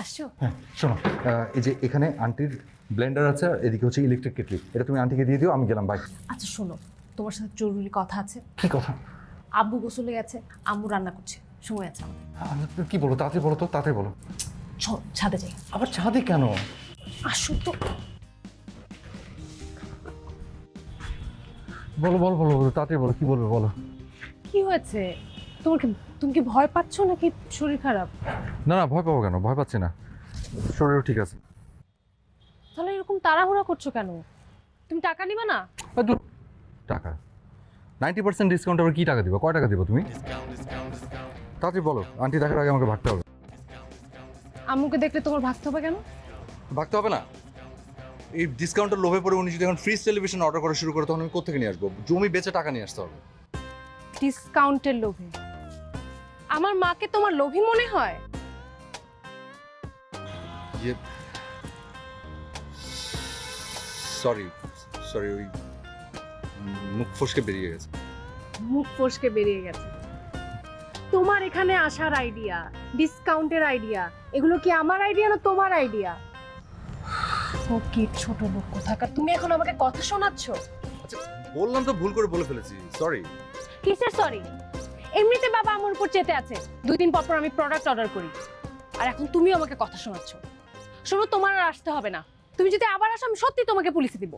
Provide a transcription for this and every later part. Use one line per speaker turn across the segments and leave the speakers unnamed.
আসছো?
হ্যাঁ শোনো এই যে এখানে আন্টির ব্লেন্ডার আছে আর এদিকে হচ্ছে ইলেকট্রিক কেটলি এটা তুমি আন্টিকে দিয়ে দিও আমি গেলাম বাই
আচ্ছা শোনো তোমার সাথে জরুরি কথা আছে।
কি কথা?
আব্বু গোসলে গেছে আম্মু রান্না করছে সময় আছে আমাদের।
কি বলো তাড়াতাড়ি বলো তো তাড়াতাড়ি বলো।
চল ছাদে যাই।
আবার ছাদে কেন?
আসো তো।
বলো বলো বলো বলো তাড়াতাড়ি বলো কি বলবে বলো।
কি হয়েছে? তোমার কি তুমি কি ভয় পাচ্ছ নাকি শরীর খারাপ?
না না ভয় পাবো কেন? ভয় পাচ্ছি না। শরীরও ঠিক আছে।
তাহলে এরকম তাড়াহুড়া করছ কেন? তুমি টাকা নিবা না?
আর ধুর, টাকা। নাইনটি পার্সেন্ট ডিসকাউন্ট আবার কি টাকা দিবো? কয় টাকা দিবো তুমি? তাড়াতাড়ি বলো। আন্টি দেখার আগে আমাকে ভাগতে হবে।
আম্মুকে দেখলে তোমার ভাগতে হবে কেন?
ভাগতে হবে না। এই ডিসকাউন্টের লোভে পড়ে উনি যদি এখন ফ্রিজ টেলিভিশন অর্ডার করা শুরু করে তখন আমি কোথেকে নিয়ে আসব? জমি বেচে টাকা নিয়ে আসতে হবে।
ডিসকাউন্টের লোভে। আমার মাকে তোমার লোভী মনে হয়?
ইয়ে সরি সরি ওই মুখ ফসকে বেরিয়ে গেছে।
মুখ ফসকে বেরিয়ে গেছে। তোমার এখানে আসার আইডিয়া ডিসকাউন্টের আইডিয়া এগুলো কি আমার আইডিয়া না তোমার আইডিয়া ফকির ছোট লোক কোথাকার? তুমি এখন আমাকে কথা শোনাচ্ছ?
আচ্ছা বললাম তো ভুল করে বলে ফেলেছি সরি
কিসের সরি এমনিতে বাবা আমার উপর চেতে আছে। দুই দিন পর পর আমি প্রোডাক্ট অর্ডার করি। আর এখন তুমিও আমাকে কথা শোনাচ্ছ। শোনো তোমার আর আসতে হবে না। তুমি যদি আবার আসো আমি সত্যি তোমাকে পুলিশে দিব।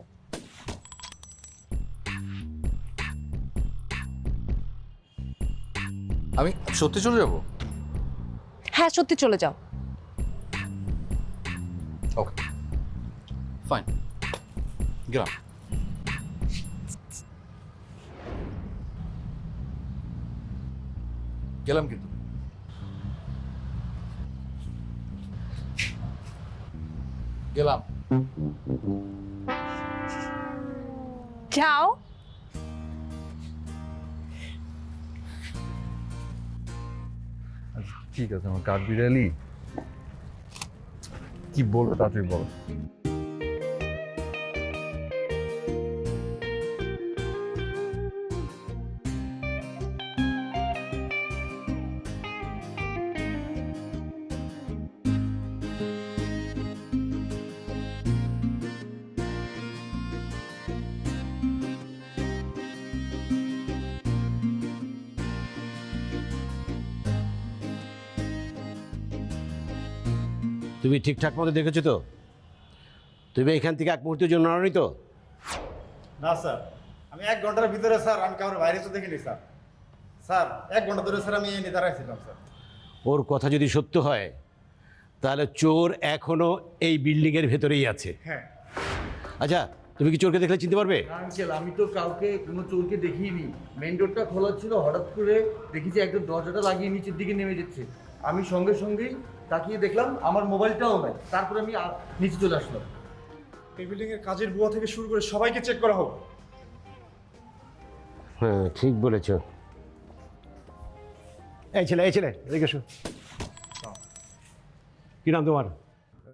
আমি সত্যি চলে যাব?
হ্যাঁ সত্যি চলে যাও।
ওকে ফাইন গেলাম। গেলাম কিন্তু। গেলাম।
যাও।
আচ্ছা, ঠিক আছে আমার কাঠ বিড়ালি। কি বলব তাড়াতাড়ি বলো।
তুমি ঠিকঠাক মতো দেখেছ তো? তুমি এখান থেকে এক মুহূর্তের জন্য নড়নি তো?
না স্যার। আমি এক ঘণ্টার ভিতরে স্যার আমি কারোর বাইরে তো দেখিনি স্যার। স্যার এক ঘণ্টা ধরে স্যার আমি এনে দাঁড়াইছিলাম স্যার।
ওর কথা যদি সত্য হয় তাহলে চোর এখনও এই বিল্ডিংয়ের ভেতরেই আছে।
হ্যাঁ।
আচ্ছা তুমি কি চোরকে দেখলে চিনতে পারবে?
আঙ্কেল আমি তো কাউকে কোনো চোরকে দেখিনি। মেন ডোরটা খোলা ছিল হঠাৎ করে দেখেছি একদম দরজাটা লাগিয়ে নিচের দিকে নেমে যাচ্ছে। আমি সঙ্গে সঙ্গেই তাকিয়ে দেখলাম আমার মোবাইলটাও নাই। তারপরে আমি নিচে চলে আসলাম।
এই বিল্ডিংয়ের কাজের বুয়া থেকে শুরু করে সবাইকে চেক করা হোক।
হ্যাঁ ঠিক বলেছ। এই ছেলে এই ছেলে এদিকে এসো। কি নাম তোমার?